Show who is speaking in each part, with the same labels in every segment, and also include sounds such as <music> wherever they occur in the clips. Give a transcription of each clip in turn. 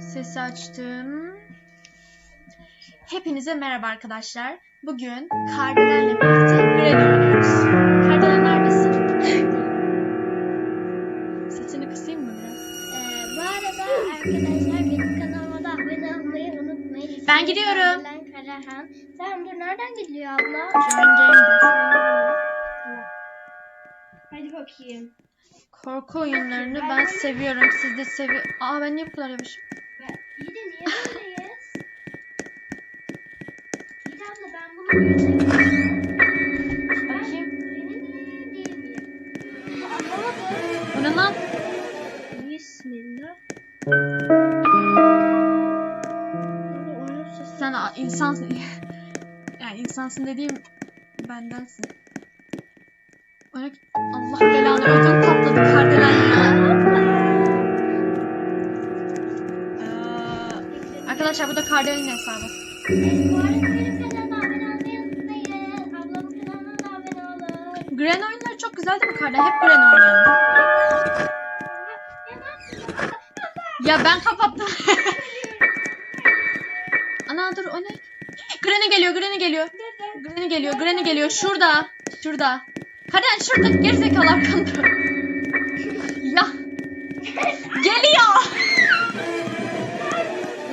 Speaker 1: Sesi açtım. Hepinize merhaba arkadaşlar. Bugün Kardelen'le birlikte Granny oynuyoruz. Kardelen neredesin? <laughs> Sesini kısayım mı biraz?
Speaker 2: Ee, bu arada arkadaşlar benim kanalıma da abone olmayı unutmayın.
Speaker 1: Ben gidiyorum.
Speaker 2: Ben Karahan. Sen dur nereden gidiyor abla?
Speaker 1: Join Game'de.
Speaker 2: Hadi bakayım.
Speaker 1: Korku oyunlarını ben seviyorum. Siz de seviyor. Aa ben niye bu kadar yavaşım?
Speaker 2: İyi de niye böyleyiz? İyi de abla ben bunu gözlemliyorum.
Speaker 1: Bakayım. Bu ne lan?
Speaker 2: Bismillah.
Speaker 1: Sen insansın. <laughs> yani insansın dediğim bendensin. Allah belanı ödüm patladı arkadaşlar bu da Kardelen'in hesabı. Gren oyunları çok güzel değil mi Kardelen? Hep Gren oynayalım. Ya ben kapattım. <laughs> Ana dur o ne? Granny geliyor, Granny geliyor. Granny geliyor, Granny geliyor. Şurada. Şurada. Karen şurada gerizekalı arkanda. <laughs> ya. Geliyor.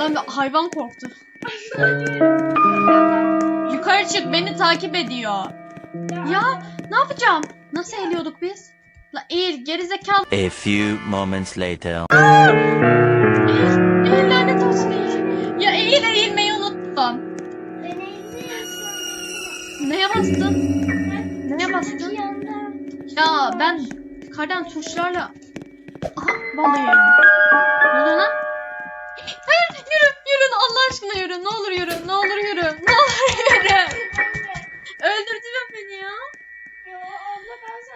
Speaker 1: Lan hayvan korktu. Yukarı çık beni takip ediyor. Ya ne yapacağım? Nasıl eğiliyorduk biz? La eğil gerizekalı.
Speaker 3: A few moments later.
Speaker 1: Eğil, eğil lanet olsun eğil. Ya eğil eğilmeyi unuttum. Neye bastın? Neye bastın? Ya ben kardan tuşlarla... Aha vallahi eğildim. Ne oluyor lan? Yürü yürü Allah aşkına yürü ne olur yürü ne olur yürü ne olur yürü. Öldürdün beni ya.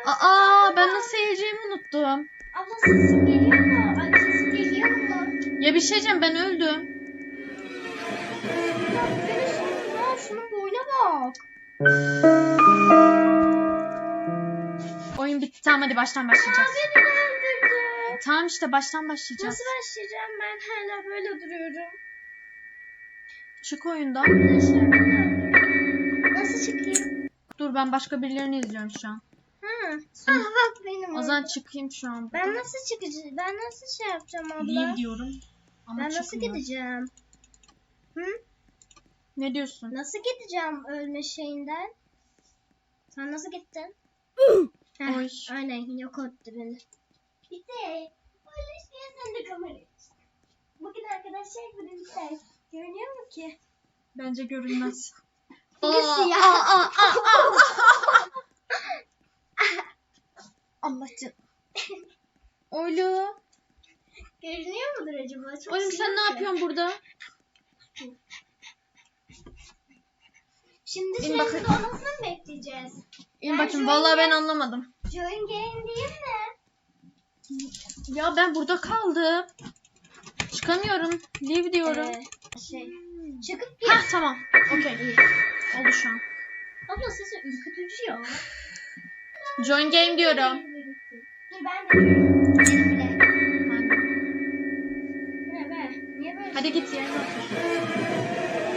Speaker 1: Aa ben nasıl eğileceğimi unuttum.
Speaker 2: Abla sesin geliyor mu? Ay sesin geliyor mu?
Speaker 1: Ya bir şey diyeceğim ben öldüm.
Speaker 2: Ya beni sorma. Şunun boyuna bak.
Speaker 1: Oyun bitti tamam hadi baştan başlayacağız.
Speaker 2: Beni de öldürdü.
Speaker 1: Tamam işte baştan başlayacağız.
Speaker 2: Nasıl başlayacağım? Ben hala böyle duruyorum.
Speaker 1: Çık oyundan.
Speaker 2: Öldürdü. Nasıl çıkayım?
Speaker 1: Dur ben başka birilerini izliyorum şu an.
Speaker 2: Ha. Ah bak benim.
Speaker 1: O zaman çıkayım şu an.
Speaker 2: Ben nasıl çıkacağım? Ben nasıl şey yapacağım abla?
Speaker 1: Leave diyorum. Ama
Speaker 2: ben nasıl gideceğim? Hı?
Speaker 1: Ne diyorsun?
Speaker 2: Nasıl gideceğim ölme şeyinden? Sen nasıl gittin? <gasps> Heh,
Speaker 1: Oy.
Speaker 2: Aynen yok etti beni. Bitti. Öyle şey sen de kamera aç. Bakın arkadaşlar bu bir şey. Görünüyor mu ki?
Speaker 1: Bence görünmez. <laughs> Aa,
Speaker 2: siyah.
Speaker 1: aa, aa, aa, aa. <laughs> Allah can. <laughs> Oğlum.
Speaker 2: Görünüyor mudur acaba? Çok
Speaker 1: Oğlum sen
Speaker 2: siyah
Speaker 1: ne
Speaker 2: ya.
Speaker 1: yapıyorsun burada?
Speaker 2: Şimdi
Speaker 1: İn bakayım.
Speaker 2: olmasını mı bekleyeceğiz?
Speaker 1: İn
Speaker 2: Ben
Speaker 1: bakayım.
Speaker 2: şöyle-
Speaker 1: Vallahi ben anlamadım.
Speaker 2: Join game değil mi?
Speaker 1: Ya ben burada kaldım. Çıkamıyorum. Leave diyorum.
Speaker 2: Ee, şey. Çıkıp gir.
Speaker 1: Hah tamam. Okey. Oldu şu an.
Speaker 2: Abla sesi ürkütücü ya.
Speaker 1: Join game diyorum.
Speaker 2: Dur ben de. Benim bile. Ne be? Niye böyle?
Speaker 1: Hadi git yerine otur.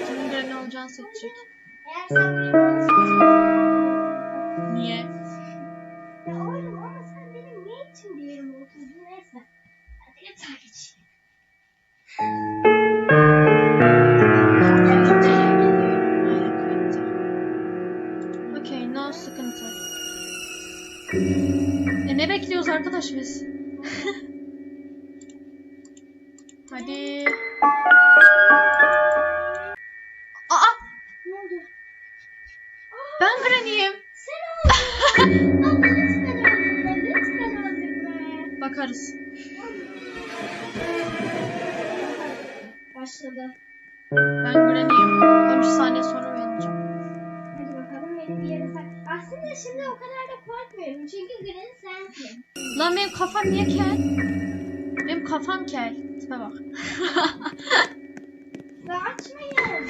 Speaker 1: Kimin görev ne olacağını seçecek.
Speaker 2: Eğer sen benim
Speaker 1: Niye?
Speaker 2: Ya oğlum ama sen benim ne için bir yerime oturdun neyse. Hadi yatağa geç.
Speaker 1: Arkadaş biz? <laughs> Hadi. Aa,
Speaker 2: Ne oldu?
Speaker 1: ben Granny'yim.
Speaker 2: Sen oldun. Abla lütfen öldürme. Lütfen öldürme.
Speaker 1: Bakarız.
Speaker 2: Başladı.
Speaker 1: Ben Granny'yim. 13 saniye sonra uyanacağım.
Speaker 2: Hadi bakalım beni bir yere sak. Aslında şimdi o kadar da. Çünkü green sensin.
Speaker 1: Lan benim kafam niye kel? Benim kafam kel. Tipe bak.
Speaker 2: Ve açmayın.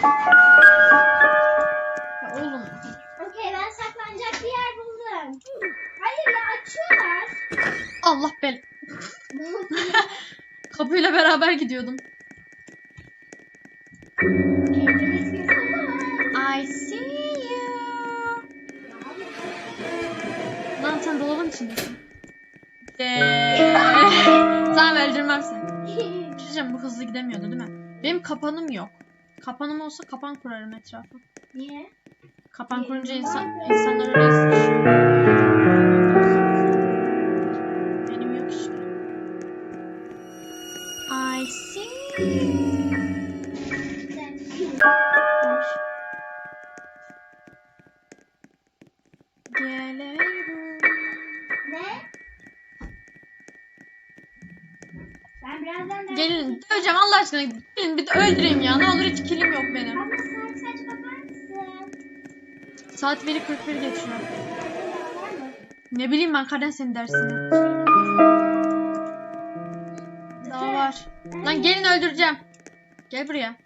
Speaker 1: Ya oğlum.
Speaker 2: Okey ben saklanacak bir yer buldum. Hayır ya açıyorlar.
Speaker 1: Allah bel. <laughs> Kapıyla beraber gidiyordum. I see. İçindesin. Eee. <laughs> tamam öldürmem seni. Bir şey diyeceğim, bu hızlı gidemiyordu değil mi? Benim kapanım yok. Kapanım olsa kapan kurarım etrafa.
Speaker 2: Niye?
Speaker 1: Kapan kurunca insan, insanlar öyle istiyor.
Speaker 2: Ben birazdan da...
Speaker 1: Gelin döveceğim Allah aşkına. Gelin bir de öldüreyim ya. Ne olur hiç kilim yok benim.
Speaker 2: Abla saat kaç bakar mısın?
Speaker 1: Saat 1'i 41 geçiyor. Ne bileyim ben karden senin dersini. Daha var. Lan gelin öldüreceğim. Gel buraya.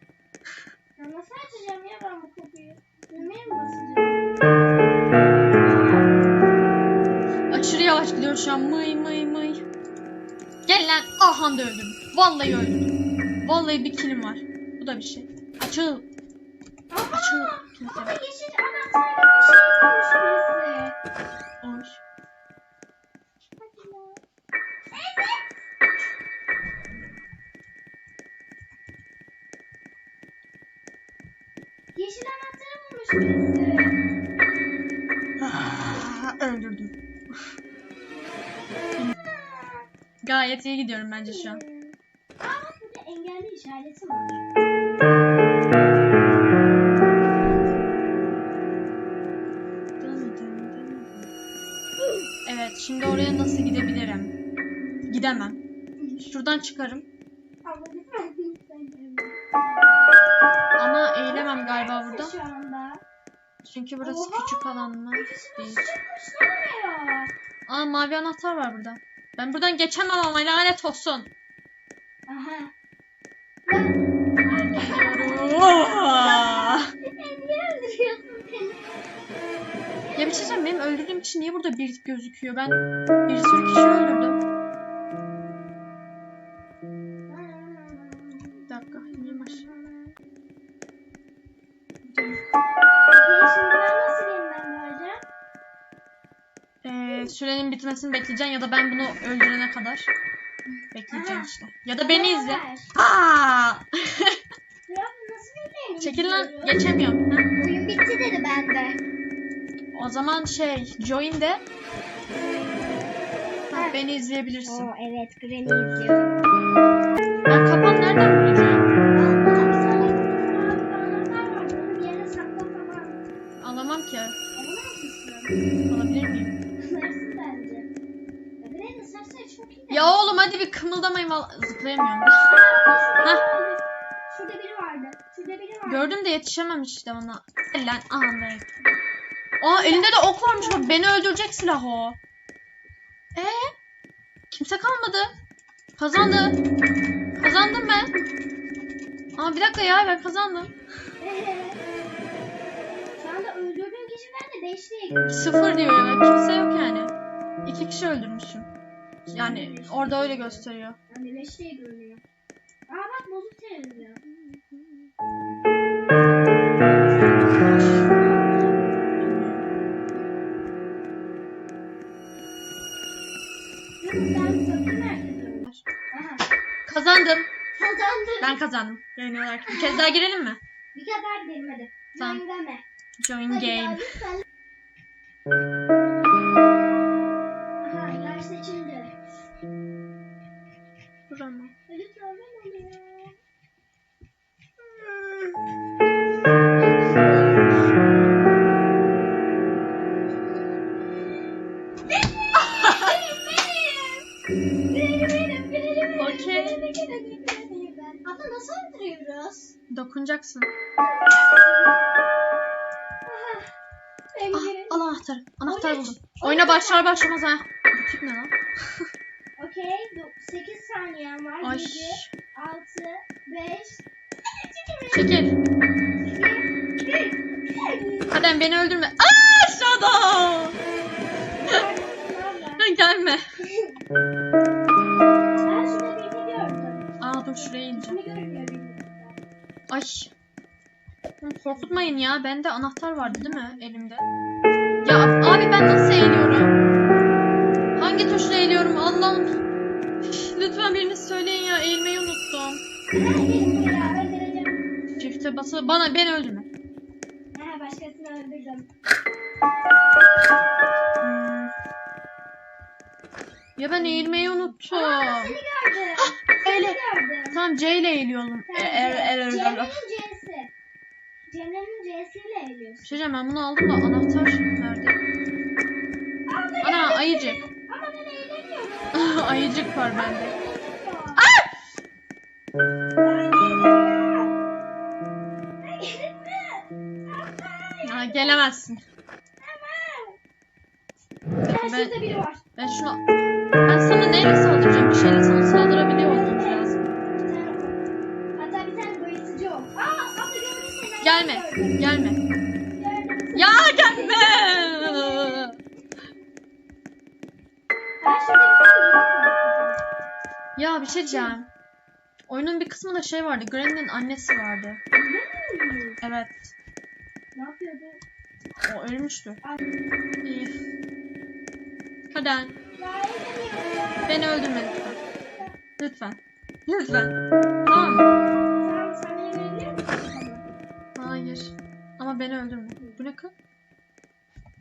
Speaker 2: Ya nasıl açacağım ya ben bu kapıyı? Düğmeye mi basacağım?
Speaker 1: Aşırı yavaş gidiyor şu an. Mıy mıy mıy. Gel lan. Aha da öldüm. Vallahi öldüm. Vallahi bir kilim var. Bu da bir şey. Açıl. Açıl. Kimse
Speaker 2: Ama
Speaker 1: yok.
Speaker 2: yeşil anahtar gibi bir şey koymuş birisi.
Speaker 1: Olmuş.
Speaker 2: Yeşil anahtarı bulmuş birisi.
Speaker 1: Ah, Öldürdüm. Gayet iyi gidiyorum bence şu an.
Speaker 2: Aa bak burada engelli işareti var.
Speaker 1: Evet, şimdi oraya nasıl gidebilirim? Gidemem. Şuradan çıkarım. Ama eğilemem galiba burada.
Speaker 2: Şu anda.
Speaker 1: Çünkü burası
Speaker 2: Oha!
Speaker 1: küçük alanlar değil. Aa mavi anahtar var burada. Ben buradan geçemem ama lanet olsun.
Speaker 2: Aha. <laughs>
Speaker 1: Ya bir şey söyleyeyim benim öldürdüğüm kişi niye burada bir gözüküyor? Ben bir sürü kişi öldürdüm. Bitmesini bekleyeceksin ya da ben bunu öldürene kadar bekleyeceğim
Speaker 2: Aha.
Speaker 1: işte. Ya da beni izle. Aa! <laughs> Çekil lan geçemiyorum. Ha?
Speaker 2: Oyun bitti dedi bende.
Speaker 1: O zaman şey join de ha, beni izleyebilirsin.
Speaker 2: Oo evet Granny izliyorum.
Speaker 1: Gördüm de yetişemem işte ona. Lan aha ben. Aa elinde de ok varmış bak beni öldürecek silah o. Ee? Kimse kalmadı. Kazandı. Kazandım ben. Aa bir dakika ya ben kazandım.
Speaker 2: Şu anda öldürdüğüm kişi bende 5 değil.
Speaker 1: Sıfır diyor ya. Kimse yok yani. İki kişi öldürmüşüm. Yani orada öyle gösteriyor.
Speaker 2: Yani 5 değil görünüyor. Aa bak bozuk televizyon.
Speaker 1: Kazandım.
Speaker 2: Kazandım.
Speaker 1: Ben kazandım. Yani olarak. Bir kez daha girelim mi?
Speaker 2: Bir kadar gidelim hadi.
Speaker 1: Tamam. Join
Speaker 2: Hadi ya,
Speaker 1: game. Başlamaz ha. Bu tip ne lan? <laughs>
Speaker 2: Okey. 8 saniyem var.
Speaker 1: Ay.
Speaker 2: 7, 6, 5,
Speaker 1: Çekil.
Speaker 2: 2, 1.
Speaker 1: Kadem beni öldürme. Aa aşağıda. <laughs> Gelme.
Speaker 2: Ben şurada birini gördüm.
Speaker 1: Aa dur şuraya ineceğim. Ay. Oğlum Korkutmayın ya. Bende anahtar vardı değil mi elimde? Ya abi ben nasıl eğiliyorum?
Speaker 2: hangi tuşla eğiliyorum Allah'ım? Lütfen biriniz söyleyin ya eğilmeyi unuttum.
Speaker 1: Çifte basa bana beni öldürme.
Speaker 2: Ha başkasını öldürdüm.
Speaker 1: Hmm. Ya ben eğilmeyi unuttum.
Speaker 2: Aa, seni gördüm.
Speaker 1: Ah,
Speaker 2: seni
Speaker 1: Tam C ile eğiliyorum. E. Er, er, er,
Speaker 2: C'si. C'nin C'siyle eğiliyorsun.
Speaker 1: Bir şey ben bunu aldım da anahtar nerede? Ana ayıcık. <laughs> Ayıcık var bende. Ha, gelemezsin.
Speaker 2: Ben şurada biri var.
Speaker 1: Ben şunu... Ben sana neyle saldıracağım? Bir şeyle sana saldırabiliyor olmamız lazım.
Speaker 2: Hatta bir tane boyutucu o. Aa abla gördün seni.
Speaker 1: Gelme.
Speaker 2: Gördüm.
Speaker 1: Gelme. Ya
Speaker 2: bir
Speaker 1: şey diyeceğim. Oyunun bir kısmında şey vardı. Granny'nin annesi vardı. Evet.
Speaker 2: Ne yapıyordu?
Speaker 1: O ölmüştü. İyi.
Speaker 2: Eğilemiyorum.
Speaker 1: Beni öldürme lütfen. Lütfen. Lütfen. Tamam mı? Hayır. Ama beni öldürme. Bu ne kız?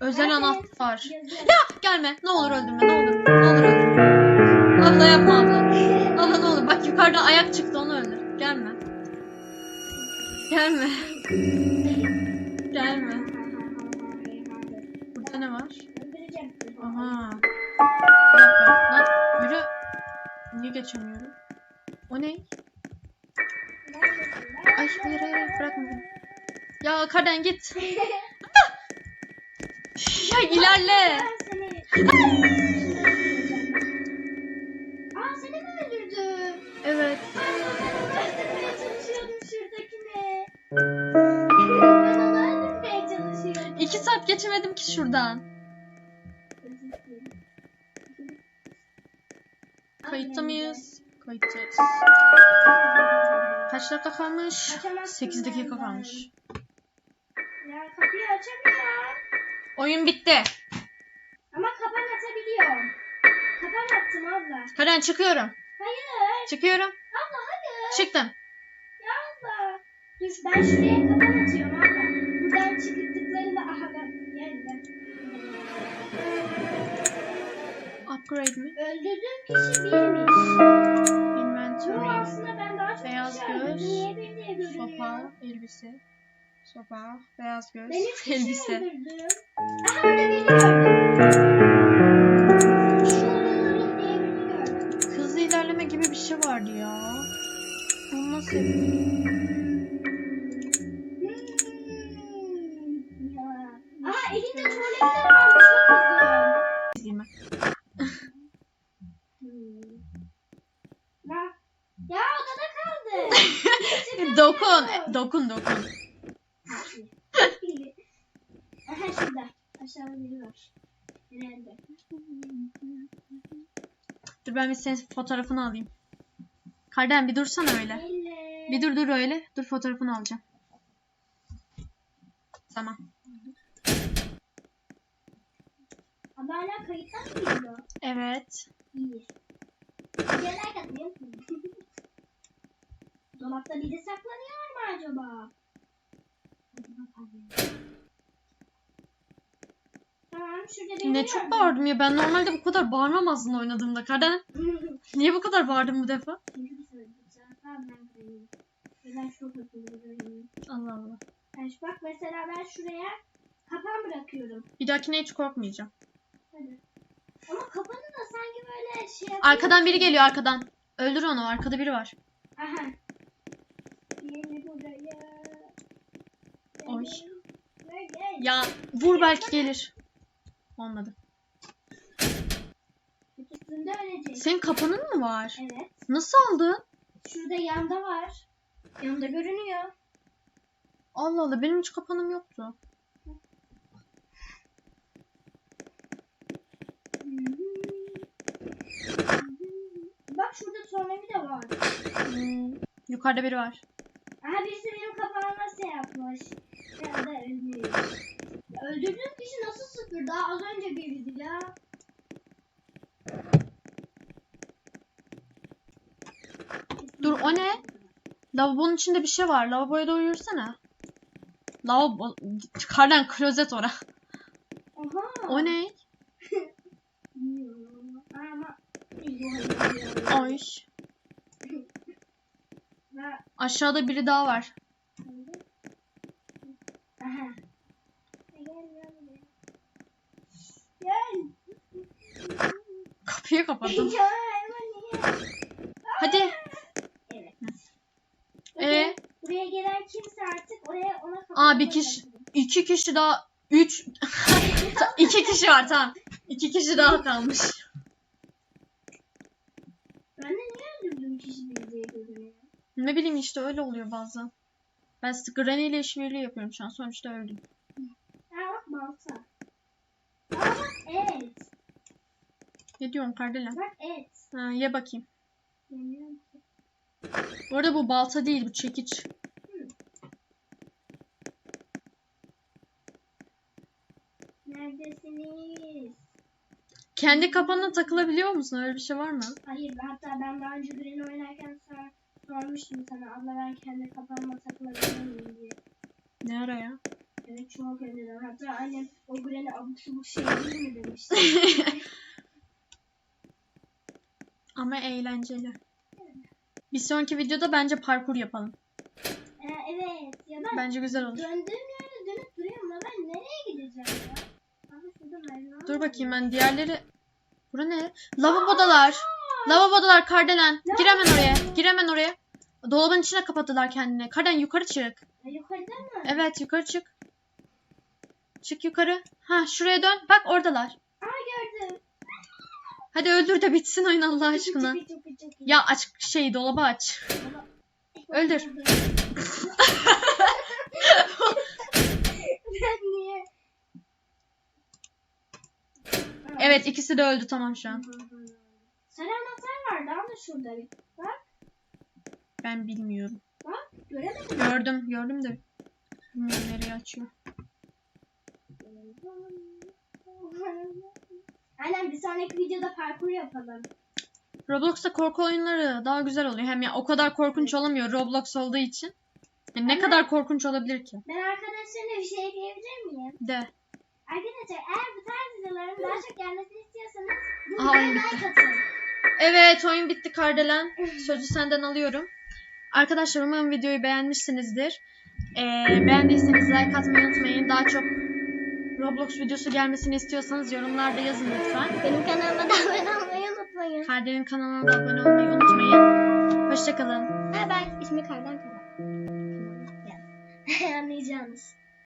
Speaker 1: Özel anahtar. Ya gelme. Ne olur öldürme. Ne olur. Ne olur öldürme. Abla yapma abla. Yukarıda ayak çıktı onu öldür. Gelme. Gelme. Gelme. Burada ne var? Aha. Lan yürü. Niye geçemiyorum? O ne? Ay hayır hayır bırakma beni. Ya Kaden git. <laughs> ya ilerle. Geçemedim ki şuradan. Kayıtta mıyız? Kayıttayız. Kaç dakika kalmış?
Speaker 2: Açamazsın
Speaker 1: 8 dakika kalmış.
Speaker 2: Ya kapıyı açamıyorum.
Speaker 1: Oyun bitti.
Speaker 2: Ama kapan atabiliyorum. Kapan attım abla.
Speaker 1: Kaden çıkıyorum.
Speaker 2: Hayır.
Speaker 1: Çıkıyorum.
Speaker 2: Abla hadi.
Speaker 1: Çıktım.
Speaker 2: Ya abla. Dur ben şuraya kapan atıyorum abla. Buradan geldim.
Speaker 1: Upgrade mi?
Speaker 2: Öldürdüğüm kişi birmiş. Yo
Speaker 1: Inventory.
Speaker 2: aslında ben daha çok
Speaker 1: Beyaz göz? Sopa, elbise. Sopa, beyaz göz,
Speaker 2: Ben üç kişi
Speaker 1: elbise.
Speaker 2: öldürdüm. Aha gördüm. Diye birini gördüm.
Speaker 1: Hızlı ilerleme gibi bir şey vardı ya. Onu nasıl yapayım? Ben bir senin fotoğrafını alayım. Karden bir dursana öyle. Bir dur dur öyle. Dur fotoğrafını alacağım. Tamam.
Speaker 2: Ama hala kayıttan mı geliyor?
Speaker 1: Evet.
Speaker 2: İyi. Videolar katlayayım. <laughs> Dolapta biri saklanıyor mu acaba? Tamam şurada
Speaker 1: Ne çok bağırdım ya. Ben normalde bu kadar bağırmam aslında oynadığımda. Karden niye bu kadar bağırdım bu defa?
Speaker 2: Ben çok
Speaker 1: Allah Allah.
Speaker 2: Yani bak mesela ben şuraya kapan bırakıyorum.
Speaker 1: Bir dahakine hiç korkmayacağım.
Speaker 2: Hadi. Ama kapanı da sanki böyle şey yapıyor.
Speaker 1: Arkadan biri geliyor arkadan. Öldür onu. Arkada biri var.
Speaker 2: Aha. Yeni buraya.
Speaker 1: Oy. Ya vur belki gelir. Olmadı.
Speaker 2: Üstünde ölecek.
Speaker 1: Senin kapanın mı var?
Speaker 2: Evet.
Speaker 1: Nasıl aldın?
Speaker 2: Şurada yanda var. Yanda görünüyor.
Speaker 1: Allah Allah benim hiç kapanım yoktu.
Speaker 2: Bak şurada tornavida var.
Speaker 1: Hmm, Yukarıda biri var.
Speaker 2: Aha birisi benim kafama nasıl yapmış. Ya da ölmüş. Ya Öldürdüğüm kişi nasıl sıfır? Daha az önce biriydi ya.
Speaker 1: Dur o ne? Lavabonun içinde bir şey var. Lavaboya doğru yürüsene. Lavabo... Kardan klozet ora.
Speaker 2: Oha.
Speaker 1: O ne? Ay. Aşağıda biri daha var.
Speaker 2: Aha. Gel gel gel. Gel.
Speaker 1: Kapıyı kapattım. Hadi.
Speaker 2: Evet.
Speaker 1: Ee?
Speaker 2: Buraya gelen kimse artık oraya ona
Speaker 1: Aa bir kişi. iki kişi daha. Üç. <laughs> iki kişi var tamam. İki kişi daha kalmış.
Speaker 2: Ben de niye öldürdüm kişi görüyorum.
Speaker 1: Ne bileyim işte öyle oluyor bazen. Ben Granny ile işbirliği yapıyorum şu an. Sonuçta öldüm.
Speaker 2: Ha bak balta. Et.
Speaker 1: Ne diyorsun Kardelen?
Speaker 2: Bak et.
Speaker 1: Ha, ye bakayım.
Speaker 2: Yemiyorum ki.
Speaker 1: Bu arada bu balta değil bu çekiç.
Speaker 2: Neredesiniz?
Speaker 1: Kendi kafanına takılabiliyor musun? Öyle bir şey var mı?
Speaker 2: Hayır hatta ben daha önce birini oynarken sor, sormuştum sana abla ben kendi kafama takılabilir miyim diye.
Speaker 1: Ne ara ya?
Speaker 2: Evet çok önceden. Hatta annem o Granny abuk subuk şey <laughs> değil mi demişti. <laughs>
Speaker 1: Ama eğlenceli. Bir sonraki videoda bence parkur yapalım.
Speaker 2: ee, evet ya ben
Speaker 1: Bence güzel olur.
Speaker 2: döndüğüm yerde dönüp duruyorum ama ben nereye gideceğim ya? Abi şurada merdiven
Speaker 1: Dur
Speaker 2: var.
Speaker 1: bakayım ben diğerleri... Bura ne? Lavabodalar. Lavabodalar Kardelen. Gir hemen oraya. Gir hemen oraya. Dolabın içine kapattılar kendini. Kardelen yukarı çık.
Speaker 2: Ha, yukarıda mı?
Speaker 1: Evet yukarı çık. Çık yukarı. Ha şuraya dön. Bak oradalar.
Speaker 2: Aa gördüm.
Speaker 1: Hadi öldür de bitsin oyun Allah aşkına. Ya aç şey dolabı aç. öldür. <laughs> Evet ikisi de öldü tamam şu an.
Speaker 2: Sarı anahtar vardı ama şurada bir. Bak
Speaker 1: Ben bilmiyorum.
Speaker 2: bak göremedim.
Speaker 1: Gördüm gördüm de. Bilmiyorum nereye açıyor.
Speaker 2: Aynen bir sonraki videoda parkur yapalım.
Speaker 1: Roblox'ta korku oyunları daha güzel oluyor. Hem ya o kadar korkunç olamıyor Roblox olduğu için. Yani ne kadar korkunç olabilir ki?
Speaker 2: Ben arkadaşlarımla bir şey diyebilir miyim?
Speaker 1: De.
Speaker 2: Arkadaşlar eğer bu tarz videoların daha çok gelmesini istiyorsanız bu
Speaker 1: Aha,
Speaker 2: videoya
Speaker 1: oyun
Speaker 2: like atın.
Speaker 1: Evet oyun bitti Kardelen. Sözü senden alıyorum. Arkadaşlar umarım videoyu beğenmişsinizdir. Ee, beğendiyseniz like atmayı unutmayın. Daha çok Roblox videosu gelmesini istiyorsanız yorumlarda yazın lütfen.
Speaker 2: Benim kanalıma da abone olmayı unutmayın.
Speaker 1: Kardeş'in kanalına da abone olmayı unutmayın. Hoşçakalın. Ha ben ismi Kardeş'in kanalı. <laughs> Anlayacağınız.